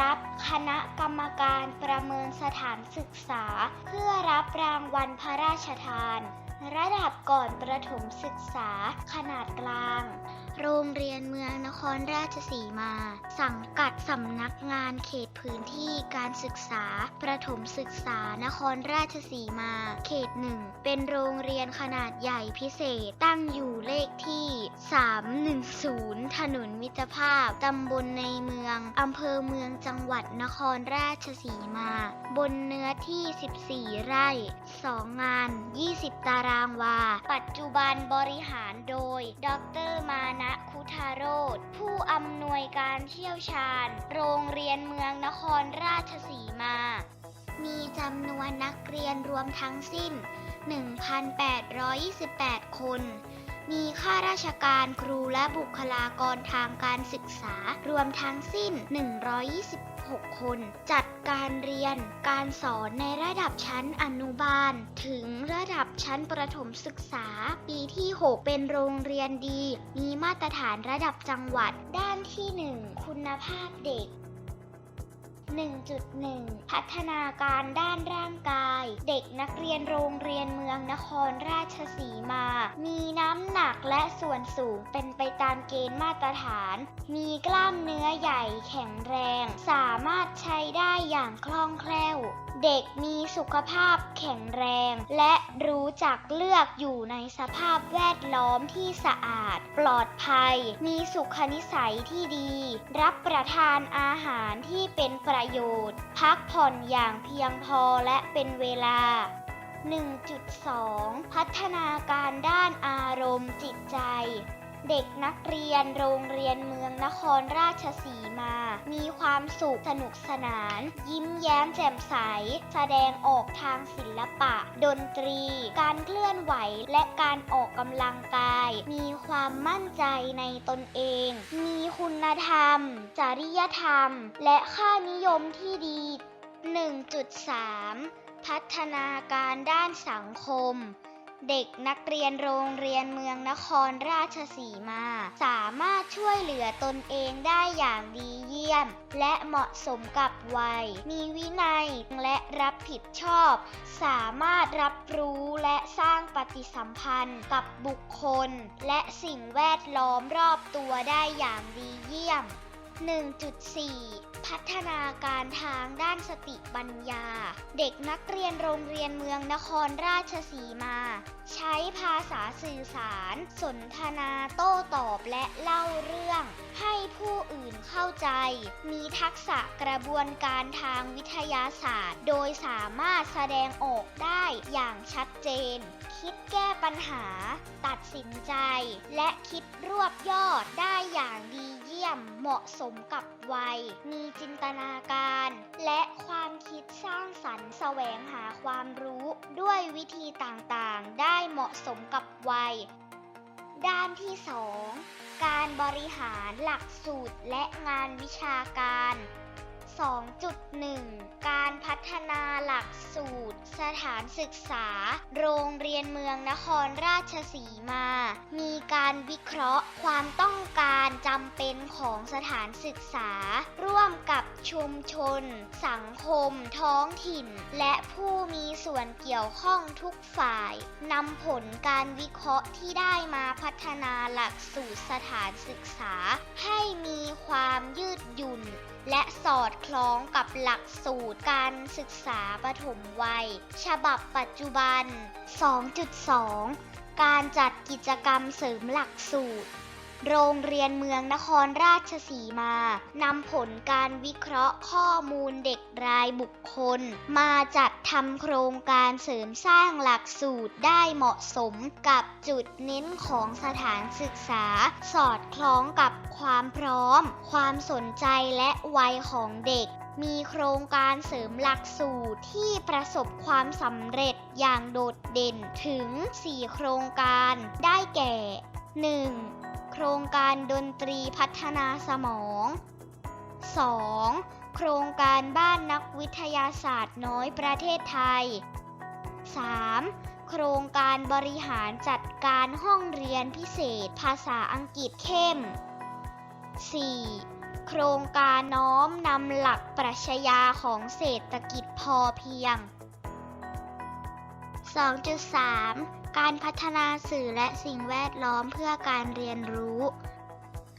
รับคณะกรรมการประเมินสถานศึกษา เพื่อรับรางวัลพระราชทาน ระดับก่อนประถมศึกษาขนาดกลาง โรงเรียนเมืองนครราชสีมา สังกัดสำนักงานเขตพื้นที่การศึกษา ประถมศึกษานครราชสีมา เขตหนึ่งเป็นโรงเรียนขนาดใหญ่พิเศษตั้งอยู่เลขที่ 310 ถนนมิตรภาพ ตำบลในเมือง อำเภอเมืองจังหวัดนครราชสีมา บนเนื้อที่ 14 ไร่ 2 งาน 20 ตารางวา ปัจจุบันบริหารโดย ดรมานะาโรธผู้อำนวยการเชี่ยวชาญ โรงเรียนเมืองนครราชสีมา มีจำนวนนักเรียนรวมทั้งสิ้น 1,828 คน มีข้าราชการครูและบุคลากรทางการศึกษารวมทั้งสิ้น 6 คน จัดการเรียน การสอนในระดับชั้นอนุบาล ถึงระดับชั้นประถมศึกษา ปีที่ 6 เป็นโรงเรียนดี มีมาตรฐานระดับจังหวัด ด้านที่ 1 คุณภาพเด็ก 1.1 พัฒนาการด้านร่างกาย เด็กนักเรียนโรงเรียนเมืองนครราชสีมา มีน้ำหนักและส่วนสูงเป็นไปตามเกณฑ์มาตรฐาน มีกล้ามเนื้อใหญ่แข็งแรง สามารถใช้ได้อย่างคล่องแคล่วเด็กมีสุขภาพแข็งแรง และรู้จักเลือกอยู่ในสภาพแวดล้อมที่สะอาด ปลอดภัย มีสุขนิสัยที่ดี รับประทานอาหารที่เป็นประโยชน์ พักผ่อนอย่างเพียงพอและเป็นเวลา 1.2 พัฒนาการด้านอารมณ์จิตใจ เด็กนักเรียนโรงเรียนเมืองนครราชสีมา มีความสุขสนุกสนาน ยิ้มแย้มแจ่มใส แสดงออกทางศิลปะ ดนตรี การเคลื่อนไหวและการออกกำลังกาย มีความมั่นใจในตนเอง มีคุณธรรม จริยธรรม และค่านิยมที่ดี 1.3 พัฒนาการด้านสังคม เด็กนักเรียนโรงเรียนเมืองนครราชสีมา สามารถช่วยเหลือตนเองได้อย่างดีเยี่ยม และเหมาะสมกับวัย มีวินัยและรับผิดชอบ สามารถรับรู้และสร้างปฏิสัมพันธ์กับบุคคล และสิ่งแวดล้อมรอบตัวได้อย่างดีเยี่ยม 1.4 พัฒนาการทางด้านสติปัญญา เด็กนักเรียนโรงเรียนเมืองนครราชสีมา ใช้ภาษาสื่อสาร สนทนาโต้ตอบและเล่าเรื่อง ให้ผู้อื่นเข้าใจ มีทักษะกระบวนการทางวิทยาศาสตร์ โดยสามารถแสดงออกได้อย่างชัดเจน คิดแก้ปัญหา ตัดสินใจ และคิดรวบยอดได้อย่างดีเยี่ยมเหมาะสมมกับวัย มีจินตนาการ และความคิดสร้างสรรค์แสวงหาความรู้ด้วยวิธีต่างๆ ได้เหมาะสมกับวัย ด้านที่ 2 การบริหารหลักสูตรและงานวิชาการ 2.1 การพัฒนาหลักสูตร สถานศึกษา โรงเรียนเมืองนครราชสีมา มีการวิเคราะห์ความต้องการจำเป็นของสถานศึกษา ร่วมกับชุมชน สังคม ท้องถิ่น และผู้มีส่วนเกี่ยวข้องทุกฝ่ายนำผลการวิเคราะห์ที่ได้มาพัฒนาหลักสูตรสถานศึกษา ให้มีความยืดหยุ่น และสอดคล้องกับหลักสูตรการศึกษาปฐมวัย ฉบับปัจจุบัน 2.2 การจัดกิจกรรมเสริมหลักสูตร โรงเรียนเมืองนครราชสีมานำผลการวิเคราะห์ข้อมูลเด็กรายบุคคล มาจัดทำโครงการเสริมสร้างหลักสูตรได้เหมาะสมกับจุดเน้นของสถานศึกษา สอดคล้องกับความพร้อม ความสนใจและวัยของเด็กมีโครงการเสริมหลักสูตรที่ประสบความสำเร็จอย่างโดดเด่นถึง 4 โครงการ ได้แก่ 1. โครงการดนตรีพัฒนาสมอง 2. โครงการบ้านนักวิทยาศาสตร์น้อยประเทศไทย 3. โครงการบริหารจัดการห้องเรียนพิเศษภาษาอังกฤษเข้ม 4. โครงการน้อมนำหลักปรัชญาของเศรษฐกิจพอเพียง 2.3 การพัฒนาสื่อและสิ่งแวดล้อมเพื่อการเรียนรู้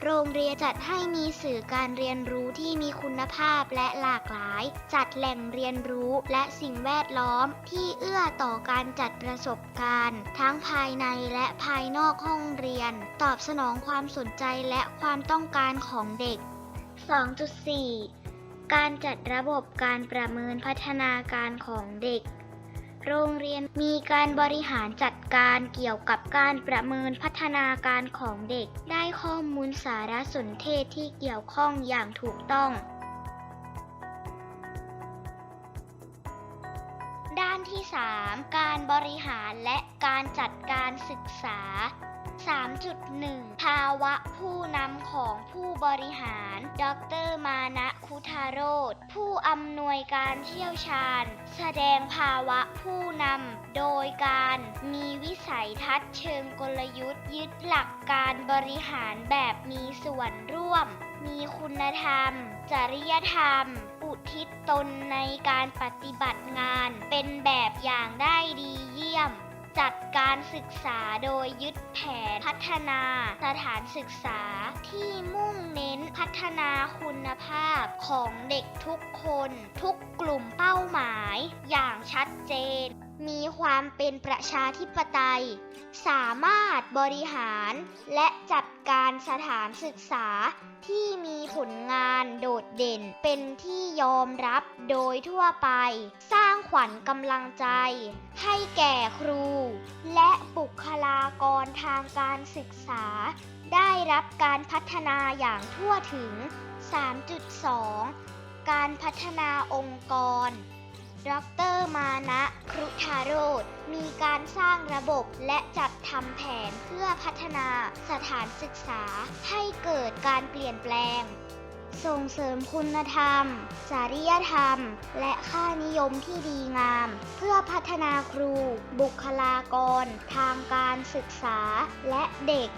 โรงเรียนจัดให้มีสื่อการเรียนรู้ที่มีคุณภาพและหลากหลาย จัดแหล่งเรียนรู้และสิ่งแวดล้อมที่เอื้อต่อการจัดประสบการณ์ ทั้งภายในและภายนอกห้องเรียน ตอบสนองความสนใจและความต้องการของเด็ก 2.4 การจัดระบบการประเมินพัฒนาการของเด็ก โรงเรียนมีการบริหารจัดการเกี่ยวกับการประเมินพัฒนาการของเด็ก ได้ข้อมูลสารสนเทศที่เกี่ยวข้องอย่างถูกต้อง ด้านที่ 3 การบริหารและการจัดการศึกษา 3.1 ภาวะผู้นำของผู้บริหาร ดร มานะคุธาโรธผู้อำนวยการเชี่ยวชาญ แสดงภาวะผู้นำ โดยการมีวิสัยทัศน์เชิงกลยุทธ์ยึดหลักการบริหารแบบมีส่วนร่วม มีคุณธรรม จริยธรรม อุทิศตนในการปฏิบัติงาน เป็นแบบอย่างได้ดีเยี่ยม จัดการศึกษาโดยยึดแผนพัฒนาสถานศึกษาที่มุ่งเน้นพัฒนาคุณภาพของเด็กทุกคน ทุกกลุ่มเป้าหมาย อย่างชัดเจน มีความเป็นประชาธิปไตย สามารถบริหารและจัดการสถานศึกษาที่มีผลงานโดดเด่นเป็นที่ยอมรับโดยทั่วไป สร้างขวัญกำลังใจ ให้แก่ครู และบุคลากรทางการศึกษา ได้รับการพัฒนาอย่างทั่วถึง 3.2 การพัฒนาองค์กร ดรมานะครุธาโรธมีการสร้างระบบและจัดทำแผนเพื่อพัฒนาสถานศึกษาให้เกิดการเปลี่ยนแปลง ส่งเสริมคุณธรรม จริยธรรม และค่านิยมที่ดีงาม เพื่อพัฒนาครู บุคลากร ทางการศึกษาและเด็ก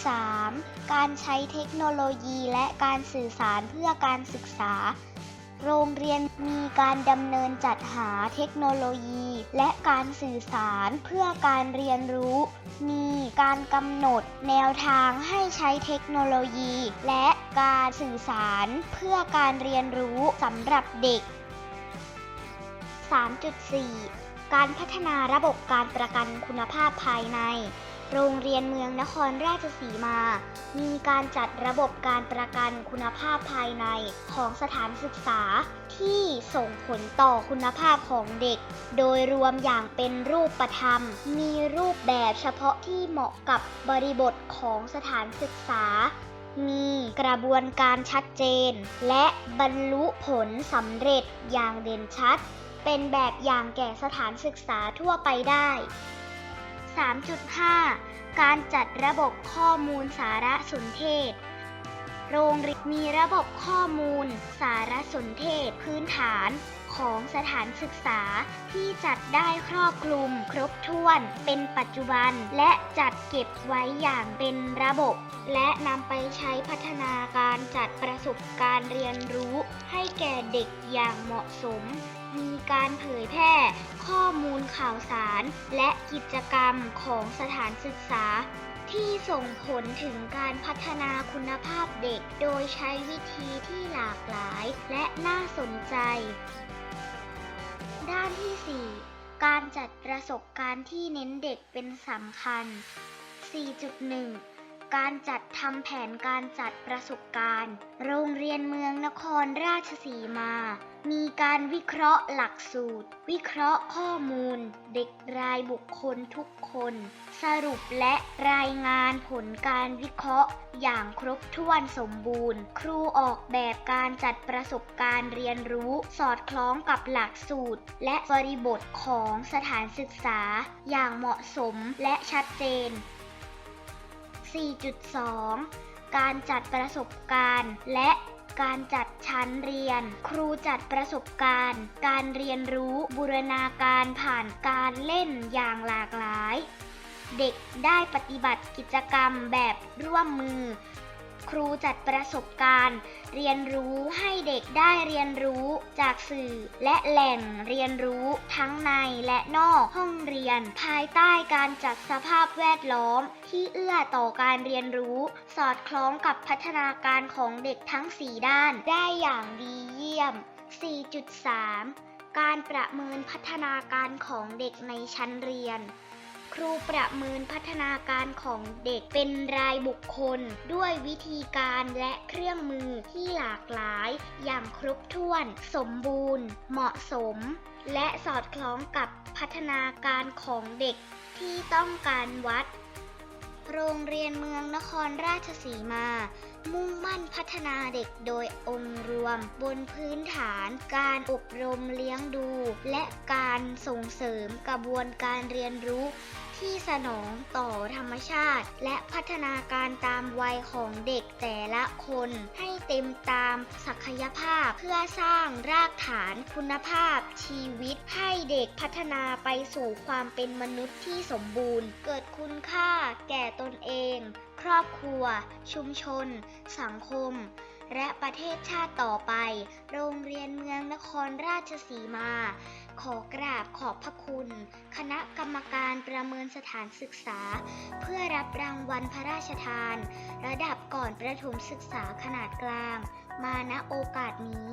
3.3 การใช้เทคโนโลยีและการสื่อสารเพื่อการศึกษา โรงเรียนมีการดำเนินจัดหาเทคโนโลยี และการสื่อสารเพื่อการเรียนรู้ มีการกำหนดแนวทางให้ใช้เทคโนโลยี และการสื่อสารเพื่อการเรียนรู้สำหรับเด็ก 3.4 การพัฒนาระบบการประกันคุณภาพภายใน โรงเรียนเมืองนครราชสีมา มีการจัดระบบการประกันคุณภาพภายในของสถานศึกษาที่ส่งผลต่อคุณภาพของเด็ก โดยรวมอย่างเป็นรูปธรรม มีรูปแบบเฉพาะที่เหมาะกับบริบทของสถานศึกษา มีกระบวนการชัดเจน และบรรลุผลสำเร็จอย่างเด่นชัด เป็นแบบอย่างแก่สถานศึกษาทั่วไปได้ 3.5 การจัดระบบข้อมูลสารสนเทศ โรงเรียนมีระบบข้อมูลสารสนเทศพื้นฐานของสถานศึกษาที่จัดได้ครอบคลุมครบถ้วนเป็นปัจจุบัน และจัดเก็บไว้อย่างเป็นระบบ และนำไปใช้พัฒนาการจัดประสบการณ์เรียนรู้ ให้แก่เด็กอย่างเหมาะสม มีการเผยแพร่ข้อมูลข่าวสาร และกิจกรรมของสถานศึกษา ที่ส่งผลถึงการพัฒนาคุณภาพเด็ก โดยใช้วิธีที่หลากหลายและน่าสนใจ ด้านที่ 4 การจัดประสบการณ์ที่เน้นเด็กเป็นสำคัญ 4.1 การจัดทำแผนการจัดประสบการณ์ โรงเรียนเมืองนครราชสีมา มีการวิเคราะห์หลักสูตร วิเคราะห์ข้อมูล เด็กรายบุคคลทุกคน สรุปและรายงานผลการวิเคราะห์ อย่างครบถ้วนสมบูรณ์ ครูออกแบบการจัดประสบการณ์เรียนรู้สอดคล้องกับหลักสูตร และบริบทของสถานศึกษาอย่างเหมาะสมและชัดเจน 4.2 การจัดประสบการณ์ และการจัดชั้นเรียน ครูจัดประสบการณ์ การเรียนรู้บูรณาการผ่านการเล่นอย่างหลากหลาย เด็กได้ปฏิบัติกิจกรรมแบบร่วมมือ ครูจัดประสบการณ์ เรียนรู้ให้เด็กได้เรียนรู้จากสื่อ และแหล่งเรียนรู้ทั้งในและนอกห้องเรียน ภายใต้การจัดสภาพแวดล้อม ที่เอื้อต่อการเรียนรู้ สอดคล้องกับพัฒนาการของเด็กทั้ง 4 ด้าน ได้อย่างดีเยี่ยม 4.3 การประเมินพัฒนาการของเด็กในชั้นเรียน ครูประเมินพัฒนาการของเด็กเป็นรายบุคคล ด้วยวิธีการและเครื่องมือที่หลากหลาย อย่างครบถ้วน สมบูรณ์ เหมาะสม และสอดคล้องกับพัฒนาการของเด็กที่ต้องการวัด โรงเรียนเมืองนครราชสีมา มุ่งมั่นพัฒนาเด็กโดยองค์รวม บนพื้นฐานการอบรมเลี้ยงดู และการส่งเสริมกระบวนการเรียนรู้ที่สนองต่อธรรมชาติ และพัฒนาการตามวัยของเด็กแต่ละคนให้เต็มตามศักยภาพเพื่อสร้างรากฐานคุณภาพชีวิต ให้เด็กพัฒนาไปสู่ความเป็นมนุษย์ที่สมบูรณ์ เกิดคุณค่าแก่ตนเอง ครอบครัว ชุมชน สังคม และประเทศชาติต่อไป โรงเรียนเมืองนครราชสีมา ขอกราบขอบพระคุณ คณะกรรมการประเมินสถานศึกษา เพื่อรับรางวัลพระราชทาน ระดับก่อนประถมศึกษาขนาดกลาง มาณโอกาสนี้